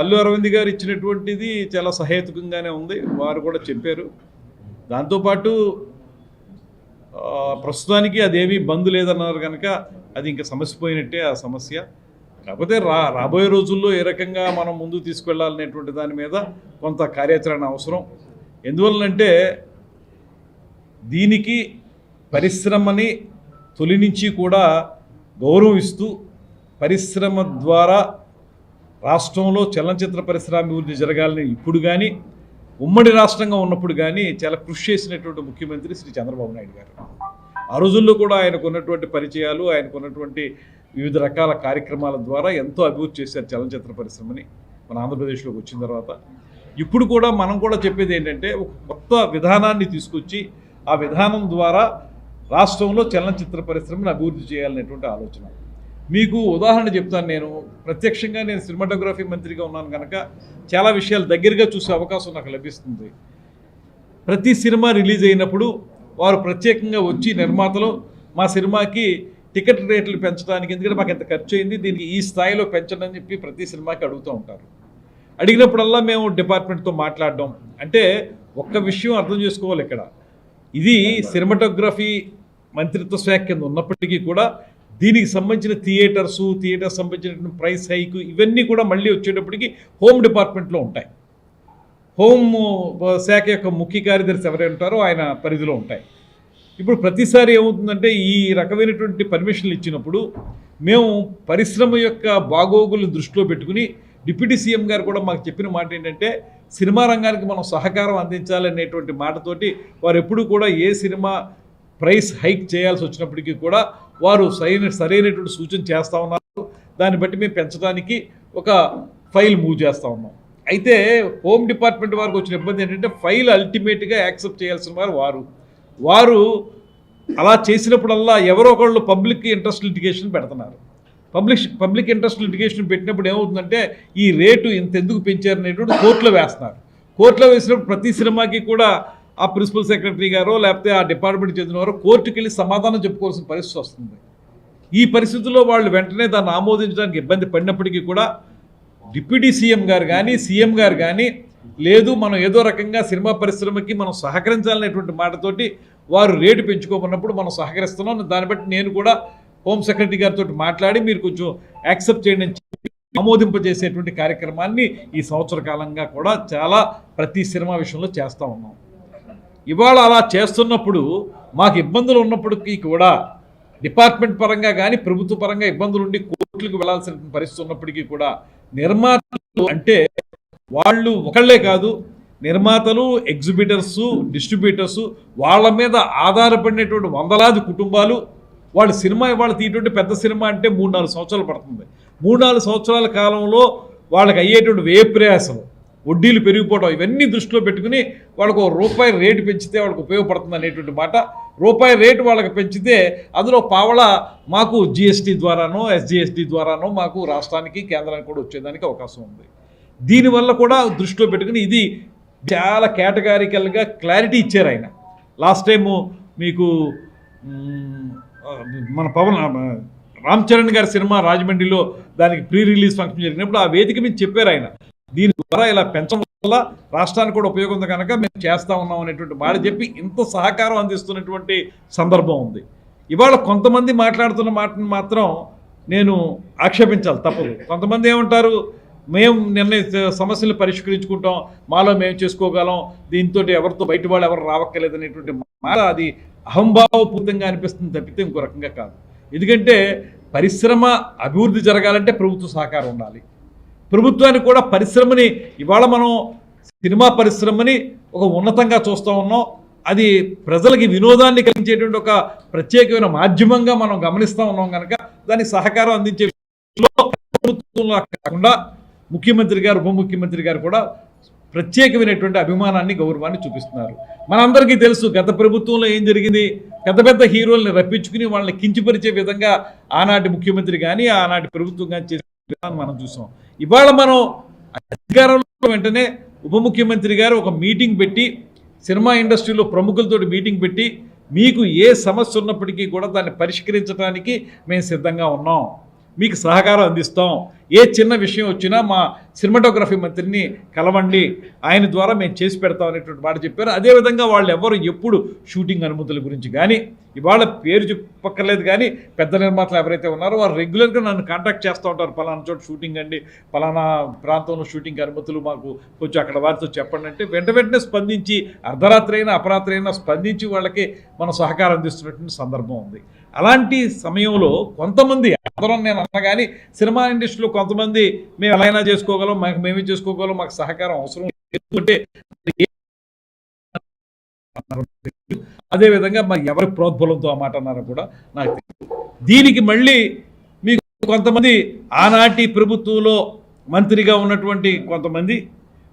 అల్లు అరవింద్ గారు ఇచ్చినటువంటిది చాలా సహేతుకంగానే ఉంది. వారు కూడా చెప్పారు. దాంతోపాటు ప్రస్తుతానికి అదేమీ బంద్ లేదన్నారు కనుక అది ఇంకా సమస్య పోయినట్టే ఆ సమస్య. కాకపోతే రా రాబోయే రోజుల్లో ఏ రకంగా మనం ముందు తీసుకెళ్ళాలనేటువంటి దాని మీద కొంత కార్యాచరణ అవసరం. ఎందువల్లంటే దీనికి పరిశ్రమని తొలి నుంచి కూడా గౌరవిస్తూ పరిశ్రమ ద్వారా రాష్ట్రంలో చలనచిత్ర పరిశ్రమాభివృద్ధి జరగాలని ఇప్పుడు కానీ ఉమ్మడి రాష్ట్రంగా ఉన్నప్పుడు కానీ చాలా కృషి చేసినటువంటి ముఖ్యమంత్రి శ్రీ చంద్రబాబు నాయుడు గారు. ఆ రోజుల్లో కూడా ఆయనకు ఉన్నటువంటి పరిచయాలు ఆయనకు ఉన్నటువంటి వివిధ రకాల కార్యక్రమాల ద్వారా ఎంతో అభివృద్ధి చేశారు చలనచిత్ర పరిశ్రమని మన ఆంధ్రప్రదేశ్లోకి వచ్చిన తర్వాత. ఇప్పుడు కూడా మనం కూడా చెప్పేది ఏంటంటే ఒక కొత్త విధానాన్ని తీసుకొచ్చి ఆ విధానం ద్వారా రాష్ట్రంలో చలనచిత్ర పరిశ్రమను అభివృద్ధి చేయాలనేటువంటి ఆలోచన. మీకు ఉదాహరణ చెప్తాను నేను. ప్రత్యక్షంగా నేను సినిమాటోగ్రఫీ మంత్రిగా ఉన్నాను కనుక చాలా విషయాలు దగ్గరగా చూసే అవకాశం నాకు లభిస్తుంది. ప్రతి సినిమా రిలీజ్ అయినప్పుడు వారు ప్రత్యేకంగా వచ్చి నిర్మాతలు మా సినిమాకి టికెట్ రేట్లు పెంచడానికి ఎందుకంటే మాకు ఎంత ఖర్చు అయింది దీనికి ఈ స్థాయిలో పెంచండి అని చెప్పి ప్రతి సినిమాకి అడుగుతూ ఉంటారు. అడిగినప్పుడల్లా మేము డిపార్ట్మెంట్తో మాట్లాడడం. అంటే ఒక్క విషయం అర్థం చేసుకోవాలి ఇక్కడ. ఇది సినిమాటోగ్రఫీ మంత్రిత్వ శాఖ కింద ఉన్నప్పటికీ కూడా దీనికి సంబంధించిన థియేటర్సు థియేటర్ సంబంధించిన ప్రైస్ హైక్ ఇవన్నీ కూడా మళ్ళీ వచ్చేటప్పటికి హోమ్ డిపార్ట్మెంట్లో ఉంటాయి. హోమ్ శాఖ యొక్క ముఖ్య కార్యదర్శి ఎవరైనా ఉంటారో ఆయన పరిధిలో ఉంటాయి. ఇప్పుడు ప్రతిసారి ఏమవుతుందంటే ఈ రకమైనటువంటి పర్మిషన్లు ఇచ్చినప్పుడు మేము పరిశ్రమ యొక్క బాగోగులు దృష్టిలో పెట్టుకుని డిప్యూటీ సీఎం గారు కూడా మాకు చెప్పిన మాట ఏంటంటే సినిమా రంగానికి మనం సహకారం అందించాలనేటువంటి మాటతోటి వారు ఎప్పుడు కూడా ఏ సినిమా ప్రైస్ హైక్ చేయాల్సి వచ్చినప్పటికీ కూడా వారు సరైన సరైనటువంటి సూచన చేస్తూ ఉన్నారు. దాన్ని బట్టి మేము పెంచడానికి ఒక ఫైల్ మూవ్ చేస్తూ ఉన్నాం. అయితే హోమ్ డిపార్ట్మెంట్ వారికి వచ్చిన ఇబ్బంది ఏంటంటే ఫైల్ అల్టిమేట్గా యాక్సెప్ట్ చేయాల్సిన వారు వారు. వారు అలా చేసినప్పుడల్లా ఎవరో ఒకళ్ళు పబ్లిక్ ఇంట్రెస్ట్ లిటిగేషన్ పెడుతున్నారు. పబ్లిక్ పబ్లిక్ ఇంట్రెస్ట్ లిటిగేషన్ పెట్టినప్పుడు ఏమవుతుందంటే ఈ రేటు ఇంత ఎందుకు పెంచారు అనేటువంటి కోర్టులో వేస్తున్నారు. కోర్టులో వేసినప్పుడు ప్రతి సినిమాకి కూడా ఆ ప్రిన్సిపల్ సెక్రటరీ గారో లేకపోతే ఆ డిపార్ట్మెంట్ చెందినవారో కోర్టుకి వెళ్ళి సమాధానం చెప్పుకోవాల్సిన పరిస్థితి వస్తుంది. ఈ పరిస్థితుల్లో వాళ్ళు వెంటనే దాన్ని ఆమోదించడానికి ఇబ్బంది పడినప్పటికీ కూడా డిప్యూటీ సీఎం గారు కానీ సీఎం గారు కానీ లేదు మనం ఏదో రకంగా సినిమా పరిశ్రమకి మనం సహకరించాలనేటువంటి మాటతోటి వారు రేటు పెంచుకోమన్నప్పుడు మనం సహకరిస్తున్నాం. దాన్ని బట్టి నేను కూడా హోమ్ సెక్రటరీ గారితో మాట్లాడి మీరు కొంచెం యాక్సెప్ట్ చేయండి అని చెప్పి ఆమోదింపజేసేటువంటి కార్యక్రమాన్ని ఈ సంవత్సర కాలంగా కూడా చాలా ప్రతి సినిమా విషయంలో చేస్తూ ఉన్నాం. ఇవాళ అలా చేస్తున్నప్పుడు మాకు ఇబ్బందులు ఉన్నప్పటికీ కూడా డిపార్ట్మెంట్ పరంగా కానీ ప్రభుత్వ పరంగా ఇబ్బందులు ఉండి కోర్టులకు వెళ్ళాల్సిన పరిస్థితి ఉన్నప్పటికీ కూడా నిర్మాతలు అంటే వాళ్ళు ఒకళ్ళే కాదు నిర్మాతలు ఎగ్జిబిటర్సు డిస్ట్రిబ్యూటర్సు వాళ్ళ మీద ఆధారపడినటువంటి వందలాది కుటుంబాలు వాళ్ళ సినిమా ఇవాళ తీయటువంటి పెద్ద సినిమా అంటే మూడు నాలుగు సంవత్సరాలు పడుతుంది. మూడు నాలుగు సంవత్సరాల కాలంలో వాళ్ళకి అయ్యేటువంటి వేప్రయాసం వడ్డీలు పెరిగిపోవడం ఇవన్నీ దృష్టిలో పెట్టుకుని వాళ్ళకు రూపాయి రేటు పెంచితే వాళ్ళకి ఉపయోగపడుతుంది అనేటువంటి మాట. రూపాయి రేటు వాళ్ళకి పెంచితే అందులో పావల మాకు జిఎస్టీ ద్వారానో ఎస్జిఎస్టీ ద్వారానో మాకు రాష్ట్రానికి కేంద్రానికి కూడా వచ్చేదానికి అవకాశం ఉంది. దీనివల్ల కూడా దృష్టిలో పెట్టుకుని ఇది చాలా కేటగారికల్గా క్లారిటీ ఇచ్చారు ఆయన. లాస్ట్ టైము మీకు మన పవన్ రామ్ చరణ్ గారి సినిమా రాజమండ్రిలో దానికి ప్రీ రిలీజ్ ఫంక్షన్ జరిగినప్పుడు ఆ వేదిక మీద చెప్పారు ఆయన. దీని ద్వారా ఇలా పెంచడం వల్ల రాష్ట్రానికి కూడా ఉపయోగం ఉంది కనుక మేము చేస్తా ఉన్నాం అనేటువంటి మాట చెప్పి ఇంత సహకారం అందిస్తున్నటువంటి సందర్భం ఉంది. ఇవాళ కొంతమంది మాట్లాడుతున్న మాటను మాత్రం నేను ఆక్షేపించాలి తప్పదు. కొంతమంది ఏమంటారు మేము నిర్ణయ సమస్యలు పరిష్కరించుకుంటాం మాలో మేము చేసుకోగలం దీంతో ఎవరితో బయట వాళ్ళు ఎవరు రావక్కర్లేదు అనేటువంటి మాట అది అహంభావపూర్తంగా అనిపిస్తుంది తప్పితే ఇంకో రకంగా కాదు. ఎందుకంటే పరిశ్రమ అభివృద్ధి జరగాలంటే ప్రభుత్వ సహకారం ఉండాలి. ప్రభుత్వానికి కూడా పరిశ్రమని ఇవాళ మనం సినిమా పరిశ్రమని ఒక ఉన్నతంగా చూస్తూ ఉన్నాం. అది ప్రజలకి వినోదాన్ని కలిగించేటువంటి ఒక ప్రత్యేకమైన మాధ్యమంగా మనం గమనిస్తూ ఉన్నాం కనుక దానికి సహకారం అందించే కాకుండా ముఖ్యమంత్రి గారు ఉప ముఖ్యమంత్రి గారు కూడా ప్రత్యేకమైనటువంటి అభిమానాన్ని గౌరవాన్ని చూపిస్తున్నారు. మనందరికీ తెలుసు గత ప్రభుత్వంలో ఏం జరిగింది? పెద్ద పెద్ద హీరోల్ని రప్పించుకుని వాళ్ళని కించిపరిచే విధంగా ఆనాటి ముఖ్యమంత్రి కానీ ఆనాటి ప్రభుత్వం కానీ చేసే మనం చూసాం. ఇవాళ మనం అధికారంలో వెంటనే ఉప ముఖ్యమంత్రి గారు ఒక మీటింగ్ పెట్టి సినిమా ఇండస్ట్రీలో ప్రముఖులతో మీటింగ్ పెట్టి మీకు ఏ సమస్య ఉన్నప్పటికీ కూడా దాన్ని పరిష్కరించడానికి మేము సిద్ధంగా ఉన్నాం. మీకు సహకారం అందిస్తాం. ఏ చిన్న విషయం వచ్చినా మా సినిమాటోగ్రఫీ మంత్రిని కలవండి ఆయన ద్వారా మేము చేసి పెడతాం అనేటువంటి మాట చెప్పారు. అదేవిధంగా వాళ్ళు ఎవరు ఎప్పుడు షూటింగ్ అనుమతుల గురించి కానీ ఇవాళ పేరు చెప్పక్కర్లేదు కానీ పెద్ద నిర్మాతలు ఎవరైతే ఉన్నారో వారు రెగ్యులర్గా నన్ను కాంటాక్ట్ చేస్తూ ఉంటారు. పలానా చోట షూటింగ్ అండి పలానా ప్రాంతంలో షూటింగ్ అనుమతులు మాకు కొంచెం అక్కడ వారితో చెప్పండి అంటే వెంట వెంటనే స్పందించి అర్ధరాత్రి అయినా అపరాత్రి అయినా స్పందించి వాళ్ళకి మనం సహకారం అందిస్తున్నటువంటి సందర్భం ఉంది. అలాంటి సమయంలో కొంతమంది అందరం నేను అన్నా కానీ సినిమా ఇండస్ట్రీలో కొంతమంది మేము ఎలాగైనా అయినా చేసుకోగలం మాకు మేమే చేసుకోగలం మాకు సహకారం అవసరం ఎందుకంటే అదేవిధంగా మాకు ఎవరి ప్రోద్బలంతో ఆ మాట అన్నారో కూడా నాకు తెలియదు. దీనికి మళ్ళీ మీకు కొంతమంది ఆనాటి ప్రభుత్వంలో మంత్రిగా ఉన్నటువంటి కొంతమంది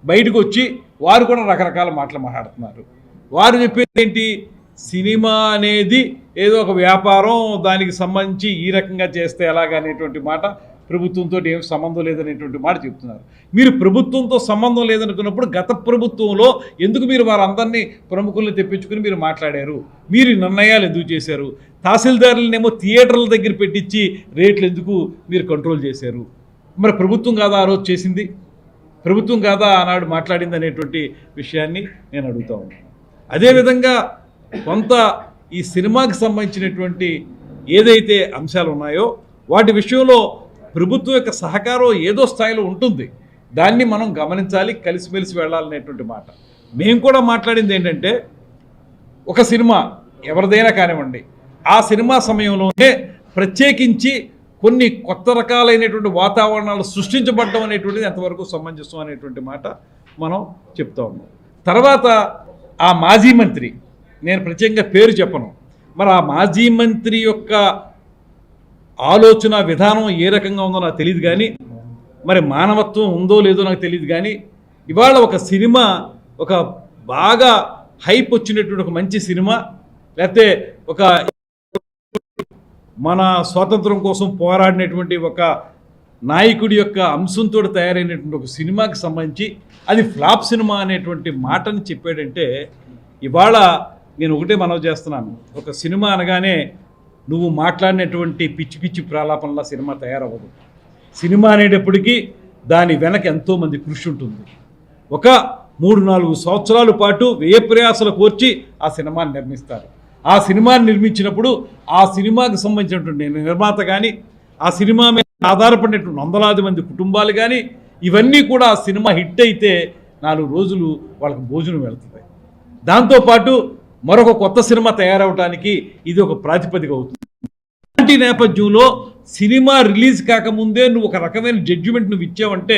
బయటకు వచ్చి వారు కూడా రకరకాల మాటలు మాట్లాడుతున్నారు. వారు చెప్పేది ఏంటి? సినిమా అనేది ఏదో ఒక వ్యాపారం దానికి సంబంధించి ఈ రకంగా చేస్తే ఎలాగనేటువంటి మాట ప్రభుత్వంతో ఏం సంబంధం లేదనేటువంటి మాట చెప్తున్నారు. మీరు ప్రభుత్వంతో సంబంధం లేదనుకున్నప్పుడు గత ప్రభుత్వంలో ఎందుకు మీరు వారందరినీ ప్రముఖుల్ని తెప్పించుకుని మీరు మాట్లాడారు? మీరు నిర్ణయాలు ఎందుకు చేశారు? తహసీల్దారులనేమో థియేటర్ల దగ్గర పెట్టించి రేట్లు ఎందుకు మీరు కంట్రోల్ చేశారు? మరి ప్రభుత్వం కాదా ఆ రోజు చేసింది? ప్రభుత్వం కాదా ఆనాడు మాట్లాడింది అనేటువంటి విషయాన్ని నేను అడుగుతా ఉన్నాను. అదేవిధంగా కొంత ఈ సినిమాకి సంబంధించినటువంటి ఏదైతే అంశాలు ఉన్నాయో వాటి విషయంలో ప్రభుత్వం యొక్క సహకారం ఏదో స్థాయిలో ఉంటుంది. దాన్ని మనం గమనించాలి కలిసిమెలిసి వెళ్ళాలనేటువంటి మాట. మేము కూడా మాట్లాడింది ఏంటంటే ఒక సినిమా ఎవరిదైనా కానివ్వండి ఆ సినిమా సమయంలోనే ప్రత్యేకించి కొన్ని కొత్త రకాలైనటువంటి వాతావరణాలు సృష్టించబడడం అనేటువంటిది ఎంతవరకు సమంజసం అనేటువంటి మాట మనం చెప్తా ఉన్నాం. తర్వాత ఆ మాజీ మంత్రి నేను ప్రత్యేకంగా పేరు చెప్పను. మరి ఆ మాజీ మంత్రి యొక్క ఆలోచన విధానం ఏ రకంగా ఉందో నాకు తెలియదు కానీ మరి మానవత్వం ఉందో లేదో నాకు తెలియదు కానీ ఇవాళ ఒక సినిమా ఒక బాగా హైప్ వచ్చినటువంటి ఒక మంచి సినిమా లేకపోతే ఒక మన స్వాతంత్రం కోసం పోరాడినటువంటి ఒక నాయకుడి యొక్క అంశంతో తయారైనటువంటి ఒక సినిమాకి సంబంధించి అది ఫ్లాప్ సినిమా అనేటువంటి మాటని చెప్పాడంటే ఇవాళ నేను ఒకటే మనవి చేస్తున్నాను. ఒక సినిమా అనగానే నువ్వు మాట్లాడినటువంటి పిచ్చి పిచ్చి ప్రాలాపనలా సినిమా తయారవ్వదు. సినిమా అనేటప్పటికీ దాని వెనక ఎంతోమంది కృషి ఉంటుంది. ఒక మూడు నాలుగు సంవత్సరాల పాటు వ్యయ ప్రయాసలు కోర్చి ఆ సినిమాని నిర్మిస్తారు. ఆ సినిమాని నిర్మించినప్పుడు ఆ సినిమాకి సంబంధించినటువంటి నిర్మాత కానీ ఆ సినిమా మీద ఆధారపడినటువంటి వందలాది మంది కుటుంబాలు కానీ ఇవన్నీ కూడా ఆ సినిమా హిట్ అయితే నాలుగు రోజులు వాళ్ళకి భోజనం వెళుతుంది. దాంతోపాటు మరొక కొత్త సినిమా తయారవడానికి ఇది ఒక ప్రాతిపదిక అవుతుంది. అలాంటి నేపథ్యంలో సినిమా రిలీజ్ కాకముందే నువ్వు ఒక రకమైన జడ్జిమెంట్ నువ్వు ఇచ్చావంటే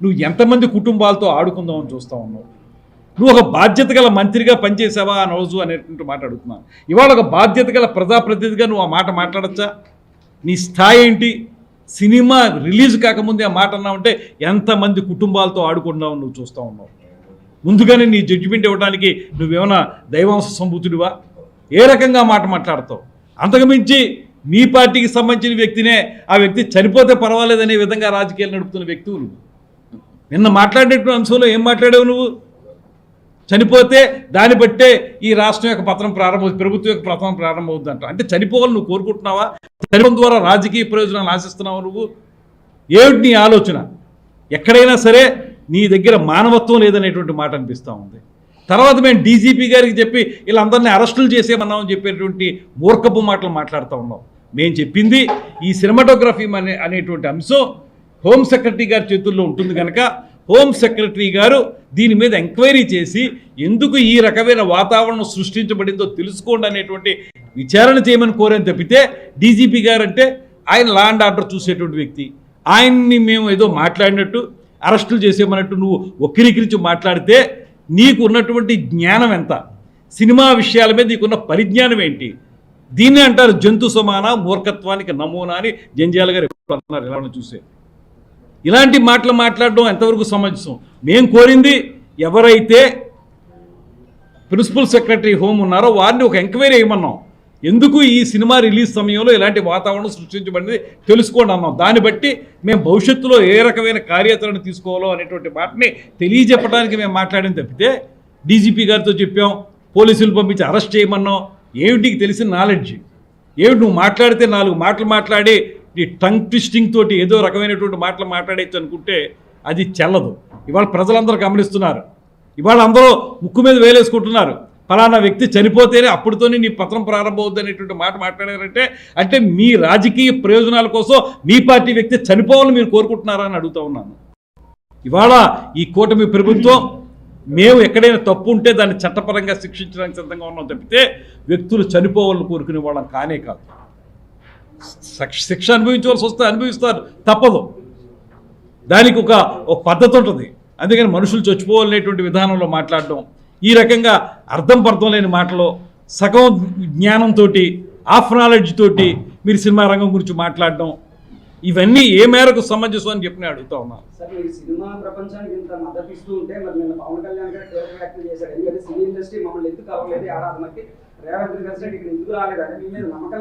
నువ్వు ఎంతమంది కుటుంబాలతో ఆడుకుందామని చూస్తా ఉన్నావు? నువ్వు ఒక బాధ్యత గల మంత్రిగా పనిచేసావా అని రోజు అనేటువంటి మాట అడుగుతున్నాను ఇవాళ ఒక బాధ్యత గల ప్రజాప్రతినిధిగా నువ్వు ఆ మాట మాట్లాడచ్చా? నీ స్థాయి ఏంటి? సినిమా రిలీజ్ కాకముందే ఆ మాట అన్నావంటే ఎంతమంది కుటుంబాలతో ఆడుకున్నావు నువ్వు చూస్తూ ఉన్నావు? ముందుగానే నీ జడ్జిమెంట్ ఇవ్వడానికి నువ్వేమైనా దైవాంశ సంభూతుడివా? ఏ రకంగా మాట మాట్లాడతావు? అంతకుమించి మీ పార్టీకి సంబంధించిన వ్యక్తినే ఆ వ్యక్తి చనిపోతే పర్వాలేదనే విధంగా రాజకీయాలు నడుపుతున్న వ్యక్తులు నిన్న మాట్లాడేటువంటి అంశంలో ఏం మాట్లాడావు నువ్వు? చనిపోతే దాన్ని బట్టే ఈ రాష్ట్రం యొక్క పతనం ప్రారంభం ప్రభుత్వం యొక్క పతనం ప్రారంభమవుతుందంట. అంటే చనిపోవాలి నువ్వు కోరుకుంటున్నావా? చనిపోవడం ద్వారా రాజకీయ ప్రయోజనాలు ఆశిస్తున్నావు నువ్వు? ఏమిటి నీ ఆలోచన? ఎక్కడైనా సరే నీ దగ్గర మానవత్వం లేదనేటువంటి మాట అనిపిస్తూ ఉంది. తర్వాత మేము డీజీపీ గారికి చెప్పి వీళ్ళందరినీ అరెస్టులు చేసేమన్నామని చెప్పేటువంటి మూర్ఖపు మాటలు మాట్లాడుతూ ఉన్నాం. మేము చెప్పింది ఈ సినిమాటోగ్రఫీ అనే అనేటువంటి అంశం హోమ్ సెక్రటరీ గారి చేతుల్లో ఉంటుంది కనుక హోమ్ సెక్రటరీ గారు దీని మీద ఎంక్వైరీ చేసి ఎందుకు ఈ రకమైన వాతావరణం సృష్టించబడిందో తెలుసుకోండి అనేటువంటి విచారణ చేయమని కోరని తప్పితే డీజీపీ గారు అంటే ఆయన లా అండ్ ఆర్డర్ చూసేటువంటి వ్యక్తి. ఆయన్ని మేము ఏదో మాట్లాడినట్టు అరెస్టులు చేసేమన్నట్టు నువ్వు వక్రీకరించి మాట్లాడితే నీకు ఉన్నటువంటి జ్ఞానం ఎంత? సినిమా విషయాల మీద నీకున్న పరిజ్ఞానం ఏంటి? దీన్ని అంటారు జంతు సమాన మూర్ఖత్వానికి నమూనా అని జంజాల గారు ఎప్పుడు అన్నారు ఇలా చూసే? ఇలాంటి మాటలు మాట్లాడడం ఎంతవరకు సమంజసం? మేము కోరింది ఎవరైతే ప్రిన్సిపల్ సెక్రటరీ హోమ్ ఉన్నారో వారిని ఒక ఎంక్వైరీ వేయమన్నాం ఎందుకు ఈ సినిమా రిలీజ్ సమయంలో ఇలాంటి వాతావరణం సృష్టించబడింది తెలుసుకోండి అన్నాం. దాన్ని బట్టి మేము భవిష్యత్తులో ఏ రకమైన కార్యాచరణ తీసుకోవాలో అనేటువంటి మాటని తెలియజెప్పడానికి మేము మాట్లాడిన తప్పితే డీజీపీ గారితో చెప్పాం పోలీసులు పంపించి అరెస్ట్ చేయమన్నాం ఏమిటికి తెలిసిన నాలెడ్జ్ ఏమిటి నువ్వు మాట్లాడితే నాలుగు మాటలు మాట్లాడి నీ టంగ్ ట్విస్టింగ్ తోటి ఏదో రకమైనటువంటి మాటలు మాట్లాడేచ్చు అనుకుంటే అది చెల్లదు. ఇవాళ ప్రజలందరూ గమనిస్తున్నారు. ఇవాళ అందరూ ముక్కు మీద వేలేసుకుంటున్నారు. ఫలానా వ్యక్తి చనిపోతేనే అప్పుడుతోనే నీ పత్రం ప్రారంభమవుద్ది అనేటువంటి మాట మాట్లాడారంటే అంటే మీ రాజకీయ ప్రయోజనాల కోసం మీ పార్టీ వ్యక్తి చనిపోవాలని మీరు కోరుకుంటున్నారా అని అడుగుతా ఉన్నాను. ఇవాళ ఈ కూటమి ప్రభుత్వం మేము ఎక్కడైనా తప్పు ఉంటే దాన్ని చట్టపరంగా శిక్షించడానికి సిద్ధంగా ఉన్నాం తప్పితే వ్యక్తులు చనిపోవాలని కోరుకునే వాళ్ళం కానే కాదు. శిక్ష- అనుభవించవలసి వస్తే అనుభవిస్తారు. తప్పదు. దానికి ఒక ఒక పద్ధతి ఉంటుంది. అందుకని మనుషులు చచ్చిపోవాలనేటువంటి విధానంలో మాట్లాడడం ఈ రకంగా అర్థం పర్థం లేని మాటలో సగం జ్ఞానంతో ఆఫ్ నాలెడ్జ్ తోటి మీరు సినిమా రంగం గురించి మాట్లాడడం ఇవన్నీ ఏ మేరకు సమంజసం అని చెప్పి నేను అడుగుతా ఉన్నాను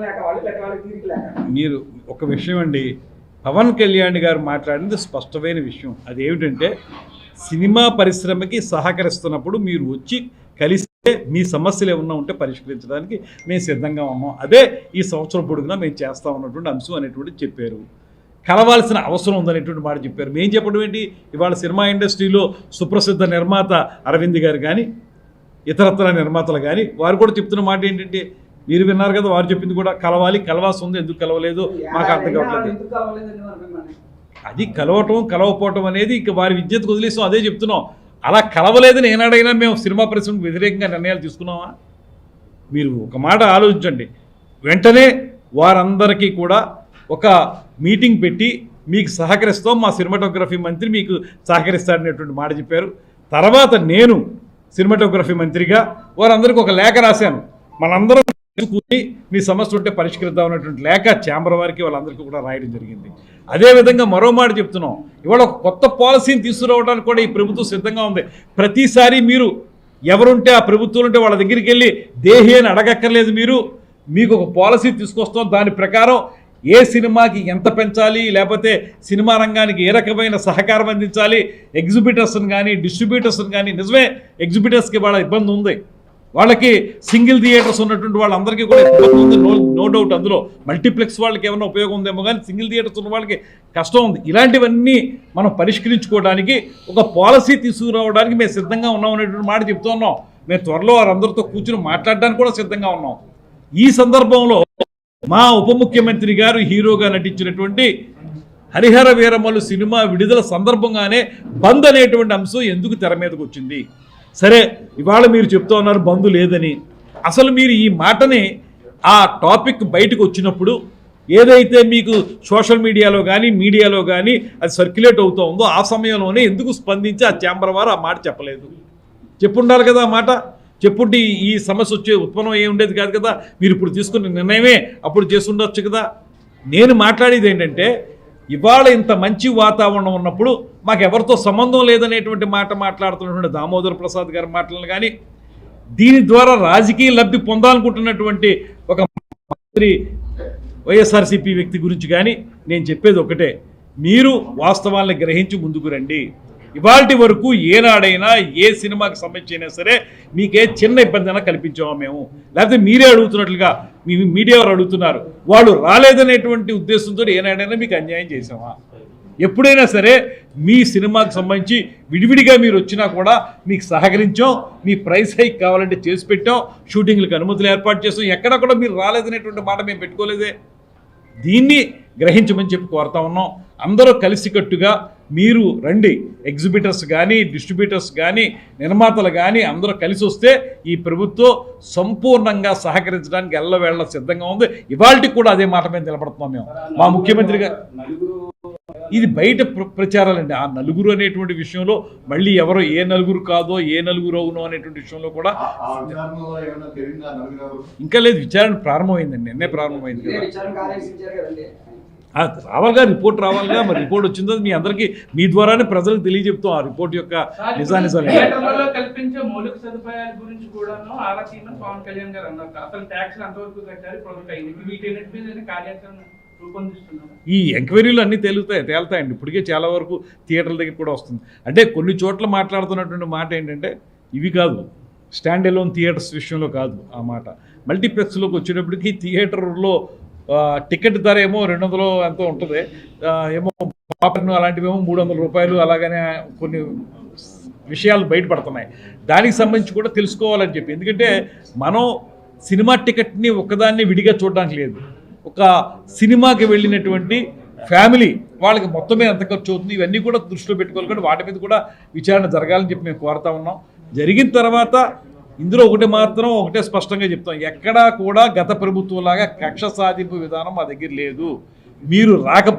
లేక మీరు ఒక విషయం అండి. పవన్ కళ్యాణ్ గారు మాట్లాడింది స్పష్టమైన విషయం. అదేమిటంటే సినిమా పరిశ్రమకి సహకరిస్తున్నప్పుడు మీరు వచ్చి కలిస్తే మీ సమస్యలు ఏమన్నా ఉంటే పరిష్కరించడానికి మేము సిద్ధంగా ఉన్నాం. అదే ఈ సంవత్సరం పొడుగునా మేము చేస్తా ఉన్నటువంటి అంశం అనేటువంటి చెప్పారు. కలవాల్సిన అవసరం ఉందనేటువంటి మాట చెప్పారు. మేము చెప్పడం ఏంటి? ఇవాళ సినిమా ఇండస్ట్రీలో సుప్రసిద్ధ నిర్మాత అరవింద్ గారు కానీ ఇతరత్ర నిర్మాతలు కానీ వారు కూడా చెప్తున్న మాట ఏంటంటే మీరు విన్నారు కదా వారు చెప్పింది కూడా కలవాలి కలవాల్సి ఉంది ఎందుకు కలవలేదు? మాకు అర్థం కావట్లేదు. అది కలవటం కలవపోవటం అనేది ఇక వారి విద్యతకు వదిలేసాం అదే చెప్తున్నాం. అలా కలవలేదని ఏనాడైనా మేము సినిమా పరిశ్రమకు వ్యతిరేకంగా నిర్ణయాలు తీసుకున్నామా? మీరు ఒక మాట ఆలోచించండి. వెంటనే వారందరికీ కూడా ఒక మీటింగ్ పెట్టి మీకు సహకరిస్తాం మా సినిమాటోగ్రఫీ మంత్రి మీకు సహకరిస్తాడనేటువంటి మాట చెప్పారు. తర్వాత నేను సినిమాటోగ్రఫీ మంత్రిగా వారందరికీ ఒక లేఖ రాశాను. మనందరం కూర్చుని మీ సమస్య ఉంటే పరిష్కరిద్దాం అన్నటువంటి లేఖ ఛాంబర్ వారికి వాళ్ళందరికీ కూడా రాయడం జరిగింది. అదేవిధంగా మరో మాట చెప్తున్నాం. ఇవాళ ఒక కొత్త పాలసీని తీసుకురావడానికి కూడా ఈ ప్రభుత్వం సిద్ధంగా ఉంది. ప్రతిసారి మీరు ఎవరుంటే ఆ ప్రభుత్వం ఉంటే వాళ్ళ దగ్గరికి వెళ్ళి దేహి అని అడగక్కర్లేదు మీరు. మీకు ఒక పాలసీ తీసుకొస్తాం. దాని ప్రకారం ఏ సినిమాకి ఎంత పెంచాలి? లేకపోతే సినిమా రంగానికి ఏ రకమైన సహకారం అందించాలి? ఎగ్జిబిటర్స్ని కానీ డిస్ట్రిబ్యూటర్స్ని కానీ నిజమే ఎగ్జిబిటర్స్కి వాళ్ళ ఇబ్బంది ఉంది. వాళ్ళకి సింగిల్ థియేటర్స్ ఉన్నటువంటి వాళ్ళందరికీ కూడా ఇబ్బంది ఉంది. నో నో డౌట్ అందులో. మల్టీప్లెక్స్ వాళ్ళకి ఏమైనా ఉపయోగం ఉందేమో కానీ సింగిల్ థియేటర్స్ ఉన్న వాళ్ళకి కష్టం ఉంది. ఇలాంటివన్నీ మనం పరిష్కరించుకోవడానికి ఒక పాలసీ తీసుకురావడానికి మేము సిద్ధంగా ఉన్నాం అనేటువంటి మాట చెప్తూ ఉన్నాం. మేము త్వరలో వారందరితో కూర్చుని మాట్లాడడానికి కూడా సిద్ధంగా ఉన్నాం. ఈ సందర్భంలో మా ఉప ముఖ్యమంత్రి గారు హీరోగా నటించినటువంటి హరిహర వీరమలు సినిమా విడుదల సందర్భంగానే బంద్ అనేటువంటి అంశం ఎందుకు తెర మీదకు వచ్చింది? సరే ఇవాళ మీరు చెప్తూ ఉన్నారు బంద్ లేదని. అసలు మీరు ఈ మాటని ఆ టాపిక్ బయటకు వచ్చినప్పుడు ఏదైతే మీకు సోషల్ మీడియాలో కానీ మీడియాలో కానీ అది సర్క్యులేట్ అవుతూ ఉందో ఆ సమయంలోనే ఎందుకు స్పందించి ఆ ఛాంబర్ వారు ఆ మాట చెప్పలేదు? చెప్పుండాలి కదా ఆ మాట. చెప్పుంటే ఈ- ఈ సమస్య వచ్చే ఉత్పన్నం ఏ ఉండేది కాదు కదా? మీరు ఇప్పుడు తీసుకున్న నిర్ణయమే అప్పుడు చేసి కదా? నేను మాట్లాడేది ఏంటంటే ఇవాళ ఇంత మంచి వాతావరణం ఉన్నప్పుడు మాకు ఎవరితో సంబంధం లేదనేటువంటి మాట మాట్లాడుతున్నటువంటి దామోదర్ ప్రసాద్ గారి మాటలను కానీ దీని ద్వారా రాజకీయ లబ్ధి పొందాలనుకుంటున్నటువంటి ఒక మంత్రి వైఎస్ఆర్సీపీ వ్యక్తి గురించి కానీ నేను చెప్పేది ఒకటే. మీరు వాస్తవాలను గ్రహించి ముందుకు రండి. ఇవాల్టి వరకు ఏనాడైనా ఏ సినిమాకి సంబంధించి అయినా సరే మీకే చిన్న ఇబ్బంది అయినా కల్పించామా మేము. లేకపోతే మీరే అడుగుతున్నట్లుగా మీ మీడియా వారు అడుగుతున్నారు. వాళ్ళు రాలేదనేటువంటి ఉద్దేశంతో ఏనాడైనా మీకు అన్యాయం చేసామా ఎప్పుడైనా సరే మీ సినిమాకి సంబంధించి విడివిడిగా మీరు వచ్చినా కూడా మీకు సహకరించాం మీ ప్రైస్ హైక్ కావాలంటే చేసి పెట్టాం షూటింగ్లకు అనుమతులు ఏర్పాటు చేసాం ఎక్కడ కూడా మీరు రాలేదనేటువంటి మాట మేము పెట్టుకోలేదే. దీన్ని గ్రహించమని చెప్పి కోరుతా ఉన్నాం. అందరూ కలిసికట్టుగా మీరు రండి. ఎగ్జిబిటర్స్ కానీ డిస్ట్రిబ్యూటర్స్ కానీ నిర్మాతలు కానీ అందరూ కలిసి వస్తే ఈ ప్రభుత్వం సంపూర్ణంగా సహకరించడానికి ఎల్లవేళ సిద్ధంగా ఉంది. ఇవాళకి కూడా అదే మాట మీద నిలబడుతున్నాం మేము. మా ముఖ్యమంత్రి గారు ఇది బయట ప్ర- ప్రచారాలండి. ఆ నలుగురు అనేటువంటి విషయంలో మళ్ళీ ఎవరో ఏ నలుగురు కాదో ఏ నలుగురు అవునో అనేటువంటి విషయంలో కూడా? ఇంకా లేదు. విచారణ ప్రారంభమైందండి. నిన్నే ప్రారంభమైంది కదా. రావాలిగా రిపోర్ట్ రావాలిగా మరి రిపోర్ట్ వచ్చిందో మీ అందరికీ మీ ద్వారానే ప్రజలకు తెలియజెప్తాం ఆ రిపోర్ట్ యొక్క నిజానిజాలు. ఏంటో. థియేటర్లలో కల్పించే మౌలిక సదుపాయాల గురించి కూడాను ఆరా తీయమని పవన్ కళ్యాణ్ గారు అన్నారు. అసలు ట్యాక్స్ ఎంతవరకు కట్టారు ప్రొజెక్ట్ అయింది. వీటన్నిటి మీద కార్యాచరణ రూపొందిస్తున్నారు? ఈ ఎంక్వైరీలు అన్నీ తేలుతాయి తేలుతాయండి. ఇప్పటికే చాలా వరకు థియేటర్ల దగ్గర కూడా వస్తుంది. అంటే కొన్ని చోట్ల మాట్లాడుతున్నటువంటి మాట ఏంటంటే ఇవి కాదు. స్టాండ్ ఎలోన్ థియేటర్స్ విషయంలో కాదు ఆ మాట. మల్టీప్లెక్స్లోకి వచ్చేటప్పటికి థియేటర్లో టికెట్ ధర ఏమో రెండు వందలు ఎంతో ఉంటుంది. ఏమో పాపర్ను అలాంటివి ఏమో మూడు వందల రూపాయలు అలాగనే కొన్ని విషయాలు బయటపడుతున్నాయి. దానికి సంబంధించి కూడా తెలుసుకోవాలని చెప్పి. ఎందుకంటే మనం సినిమా టికెట్ని ఒక్కదాన్ని విడిగా చూడడానికి లేదు. ఒక సినిమాకి వెళ్ళినటువంటి ఫ్యామిలీ వాళ్ళకి మొత్తం మీద ఎంత ఖర్చు అవుతుంది? ఇవన్నీ కూడా దృష్టిలో పెట్టుకోవాలి. కానీ వాటి మీద కూడా విచారణ జరగాలని చెప్పి మేము కోరుతా ఉన్నాం. జరిగిన తర్వాత ఇందులో ఒకటి మాత్రం ఒకటే స్పష్టంగా చెప్తాం. ఎక్కడా కూడా గత ప్రభుత్వం లాగా కక్ష సాధింపు విధానం మా దగ్గర లేదు. మీరు రాకపోతే